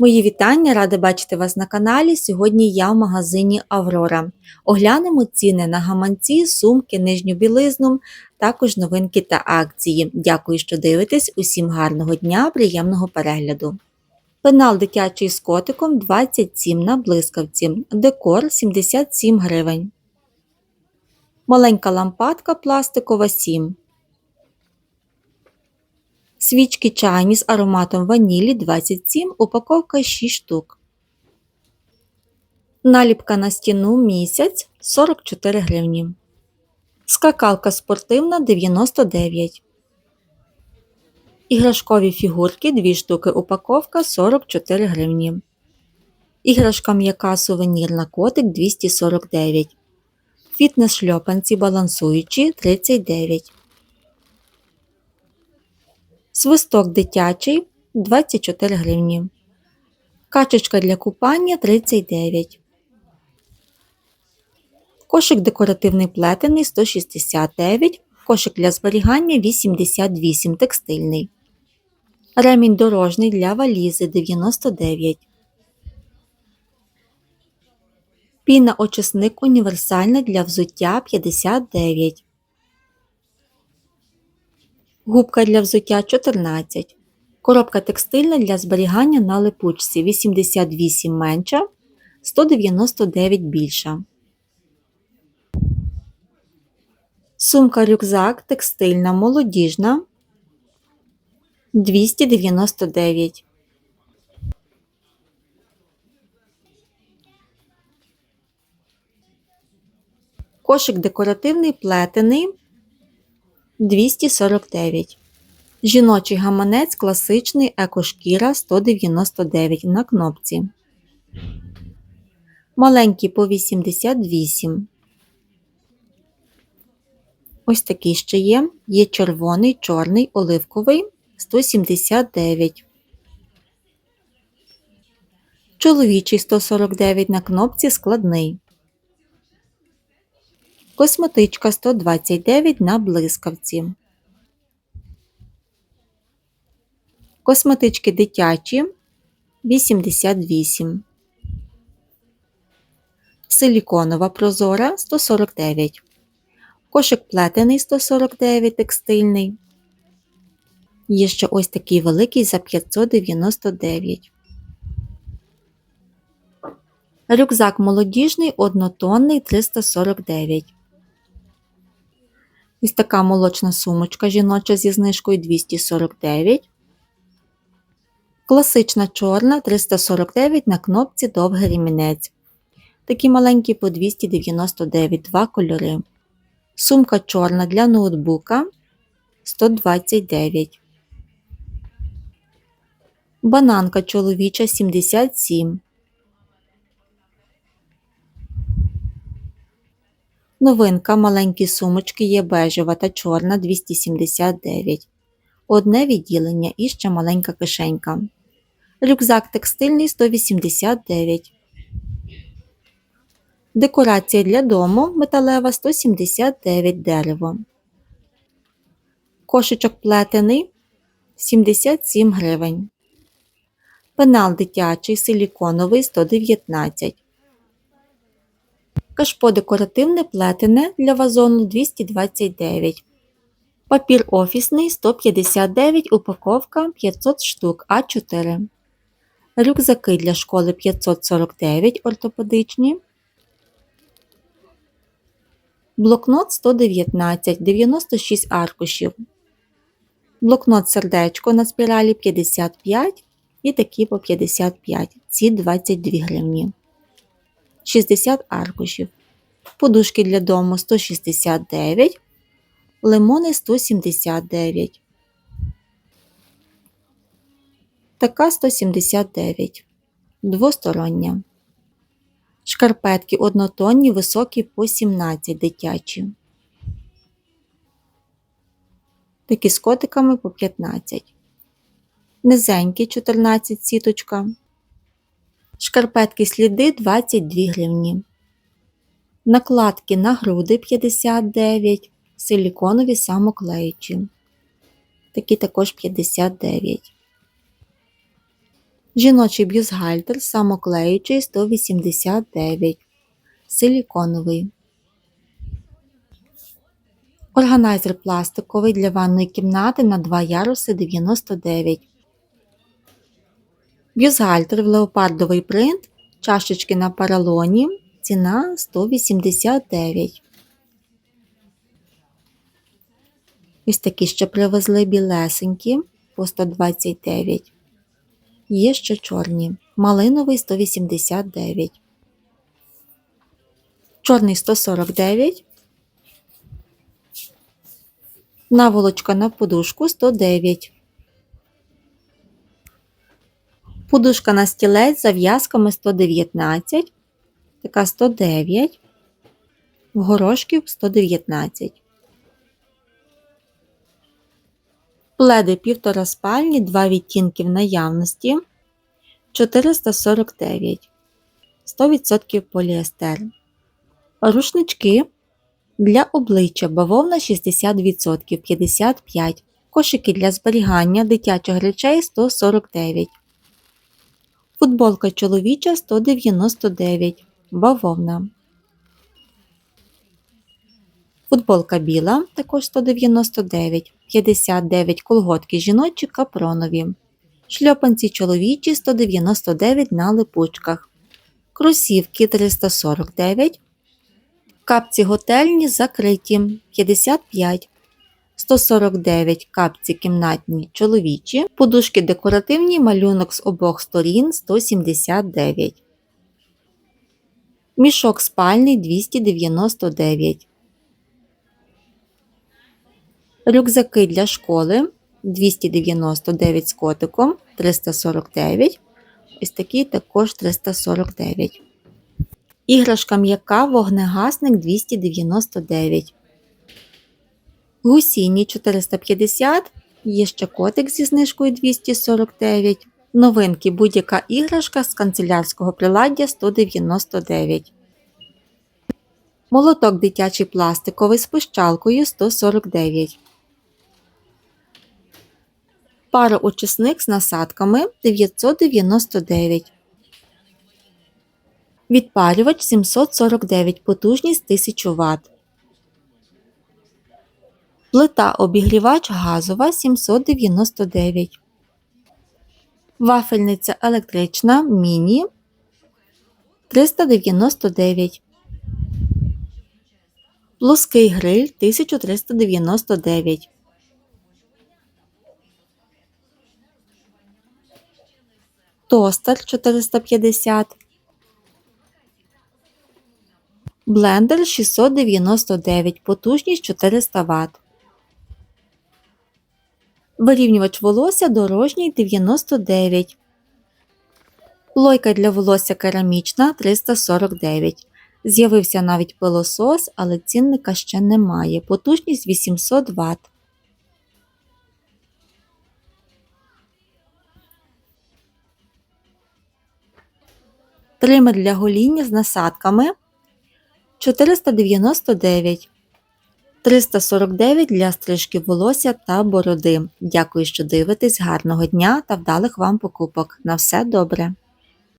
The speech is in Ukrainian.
Мої вітання, рада бачити вас на каналі. Сьогодні я в магазині Аврора. Оглянемо ціни на гаманці, сумки, нижню білизну, також новинки та акції. Дякую, що дивитесь. Усім гарного дня, приємного перегляду. Пенал дитячий з котиком 27 на блискавці, декор 77 гривень. Маленька лампадка пластикова 7. Свічки чайні з ароматом ванілі 27, упаковка 6 штук. Наліпка на стіну місяць 44 гривні. Скакалка спортивна 99. Іграшкові фігурки 2 штуки упаковка 44 гривні. Іграшка м'яка сувенірна котик 249. Фітнес шльопанці балансуючі 39. Свисток дитячий 24 гривні. Качечка для купання 39. Кошик декоративний плетений 169. Кошик для зберігання 88 текстильний. Ремінь дорожний для валізи 99. Піна очисник універсальна для взуття 59. Губка для взуття 14. Коробка текстильна для зберігання на липучці 88 менша, 199 більша. Сумка рюкзак текстильна молодіжна 299. Кошик декоративний плетений 249. Жіночий гаманець класичний екошкіра 199 на кнопці. Маленький по 88. Ось такий ще є. Є червоний, чорний, оливковий 179. Чоловічий 149 на кнопці складний. Косметичка 129 на блискавці. Косметички дитячі 88. Силіконова прозора 149. Кошик плетений 149 текстильний. Є ще ось такий великий за 599. Рюкзак молодіжний однотонний 349. Ось така молочна сумочка жіноча зі знижкою 249. Класична чорна 349 на кнопці довгий рімінець. Такі маленькі по 299 два кольори. Сумка чорна для ноутбука 129. Бананка чоловіча 77. Новинка маленькі сумочки є бежева та чорна 279. Одне відділення і ще маленька кишенька. Рюкзак текстильний 189. Декорація для дому металева 179 дерево. Кошечок плетений 77 гривень. Пенал дитячий силіконовий 119 Кашпо декоративне плетене для вазону 229. Папір офісний 159, упаковка 500 штук А4. Рюкзаки для школи 549 ортопедичні. Блокнот 119, 96 аркушів. Блокнот сердечко на спіралі 55 і такі по 55. Ці 22 гривні. 60 аркушів. Подушки для дому 169, лимони 179. Така 179. Двостороння. Шкарпетки однотонні, високі по 17 дитячі. Такі з котиками по 15. Низенькі 14 сіточка. Шкарпетки сліди 22 гривні. Накладки на груди 59, силіконові самоклеючі. Такі також 59. Жіночий бюстгальтер самоклеючий 189. Силіконовий. Органайзер пластиковий для ванної кімнати на 2 яруси 99. Бюстгальтер в леопардовий принт. Чашечки на поролоні. Ціна 189. Ось такі ще привезли білесенькі по 129. Є ще чорні. Малиновий 189. Чорний 149. Наволочка на подушку 109. Подушка на стілець зав'язками 119. Така 109. В горошків 119. Пледи півтора спальні, два відтінки в наявності 449. 100% поліестер. Рушнички для обличчя бавовна 60% 55. Кошики для зберігання дитячих речей 149. Футболка чоловіча 199. Бавовна. Футболка біла також 199, 59 колготки жіночі капронові. Шльопанці чоловічі 199 на липучках. Кросівки 349. Капці готельні закриті 55. 149 капці кімнатні чоловічі. Подушки декоративні малюнок з обох сторін 179. Мішок спальний 299. Рюкзаки для школи 299 з котиком 349. Ось такий також 349. Іграшка м'яка вогнегасник 299. Гусіні 450. Є ще котик зі знижкою 249. Новинки будь-яка іграшка з канцелярського приладдя 199. Молоток дитячий пластиковий з пищалкою 149. Пароочисник з насадками 999. Відпарювач 749, потужність 1000 Вт. Плита обігрівач газова 799. Вафельниця електрична міні 399. Плоский гриль 1399. Тостер 450. Блендер 699, потужність 400 Вт. Вирівнювач волосся дорожній 99. Лойка для волосся керамічна 349. З'явився навіть пилосос, але цінника ще немає. Потужність 800 Вт. Тример для гоління з насадками 499. 349 для стрижки волосся та бороди. Дякую, що дивитесь. Гарного дня та вдалих вам покупок. На все добре!